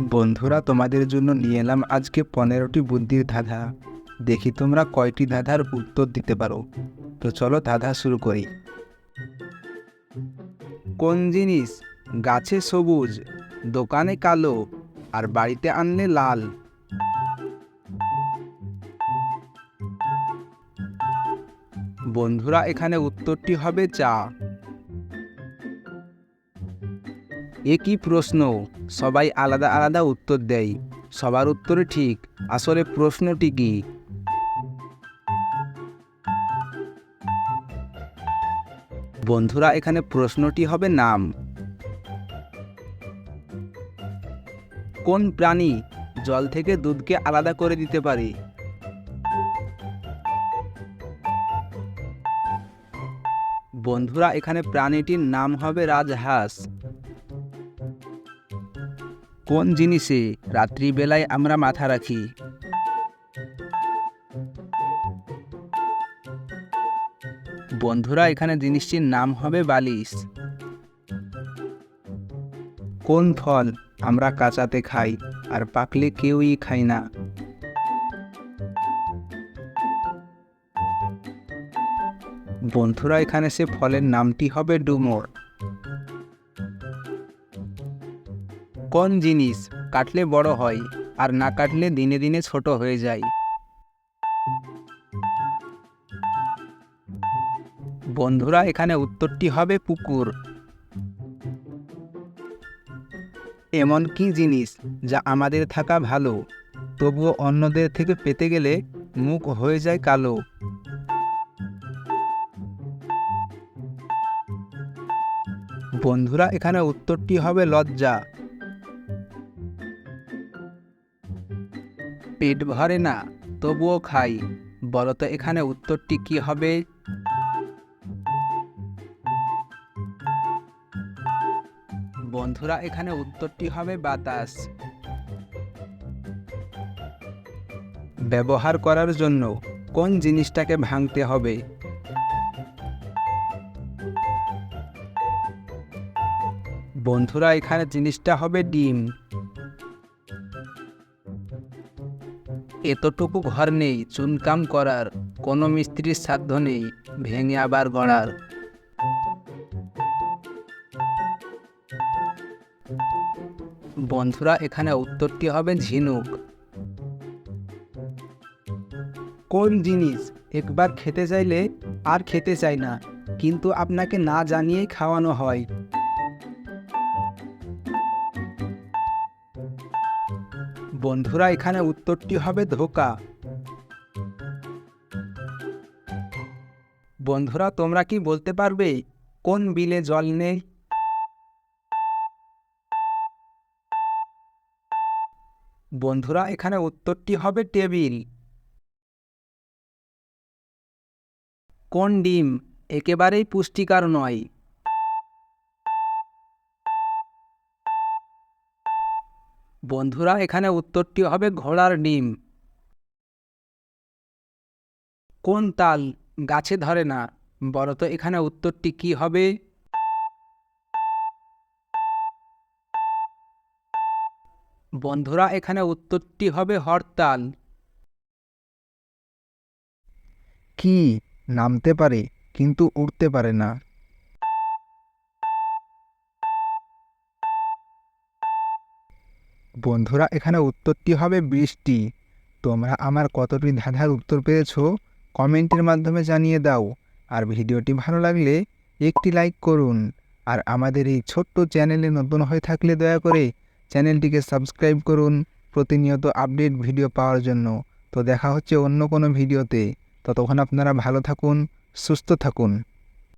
বন্ধুরা, তোমাদের জন্য নিয়ে এলাম আজকে পনেরোটি বুদ্ধির ধাঁধা। দেখি তোমরা কয়টি ধাঁধার উত্তর দিতে পারো। তো চলো ধাঁধা শুরু করি। কোন জিনিস গাছে সবুজ, দোকানে কালো, আর বাড়িতে আনলে লাল? বন্ধুরা, এখানে উত্তরটি হবে চা। এ কি প্রশ্ন। সবাই আলাদা আলাদা উত্তর দেয়। সবার উত্তরে ঠিক, আসলে প্রশ্নটি কি? বন্ধুরা, এখানে প্রশ্নটি হবে নাম। কোন প্রাণী জল থেকে দুধকে আলাদা করে দিতে পারে? বন্ধুরা, এখানে প্রাণীটির নাম হবে রাজহাঁস। কোন জিনিসে রাত্রিবেলায় আমরা মাথা রাখি? বন্ধুরা, এখানে জিনিসটির নাম হবে বালিশ। কোন ফল আমরা কাঁচাতে খাই আর পাকলে কেউই খাই না? বন্ধুরা, এখানে সে ফলের নামটি হবে ডুমুর। কোন জিনিস কাটলে বড় হয় আর না কাটলে দিনে দিনে ছোট হয়ে যায়। বন্ধুরা, এখানে উত্তরটি হবে পুকুর। এমন কি জিনিস যা আমাদের থাকা ভালো, তবুও অন্যদের থেকে পেতে গেলে মুখ হয়ে যায় কালো? বন্ধুরা, এখানে উত্তরটি হবে লজ্জা। পেট ভরে না, তবুও খাই। বলতো এখানে উত্তরটি কি হবে? বন্ধুরা, এখানে উত্তরটি হবে বাতাস। ব্যবহার করার জন্য কোন জিনিসটাকে ভাঙতে হবে? বন্ধুরা, এখানে জিনিসটা হবে ডিম। এতটুকু ঘর নেই, চুনকাম করার। কোনো মিস্ত্রির সাধ্য নেই, ভেঙে আবার গড়ার। বন্ধুরা, এখানে উত্তরটি হবে ঝিনুক। কোন জিনিস? একবার খেতে চাইলে আর খেতে চায় না, কিন্তু আপনাকে না জানিয়েই খাওয়ানো হয়। বন্ধুরা, এখানে উত্তরটি হবে ধোকা। বন্ধুরা, তোমরা কি বলতে পারবে, কোন বিলে জল নেই? বন্ধুরা, এখানে উত্তরটি হবে টেবিল। কোন ডিম? একেবারেই পুষ্টিকর নয়। বন্ধুরা, এখানে উত্তরটি হবে ঘোড়ার ডিম। কোন তাল গাছে ধরে না? বলো তো এখানে উত্তরটি কি হবে? বন্ধুরা, এখানে উত্তরটি হবে হরতাল। কি? নামতে পারে, কিন্তু উঠতে পারে না। বন্ধুরা, এখানে উত্তরটি হবে বৃষ্টি। তোমরা আমার কতটি ধাঁধার উত্তর পেয়েছ, কমেন্টের মাধ্যমে জানিয়ে দাও। আর ভিডিওটি ভালো লাগলে একটি লাইক করুন। আর আমাদের এই ছোট্ট চ্যানেলে নতুন হয়ে থাকলে দয়া করে চ্যানেলটিকে সাবস্ক্রাইব করুন প্রতিনিয়ত আপডেট ভিডিও পাওয়ার জন্য। তো দেখা হচ্ছে অন্য কোনো ভিডিওতে। ততক্ষণ আপনারা ভালো থাকুন, সুস্থ থাকুন।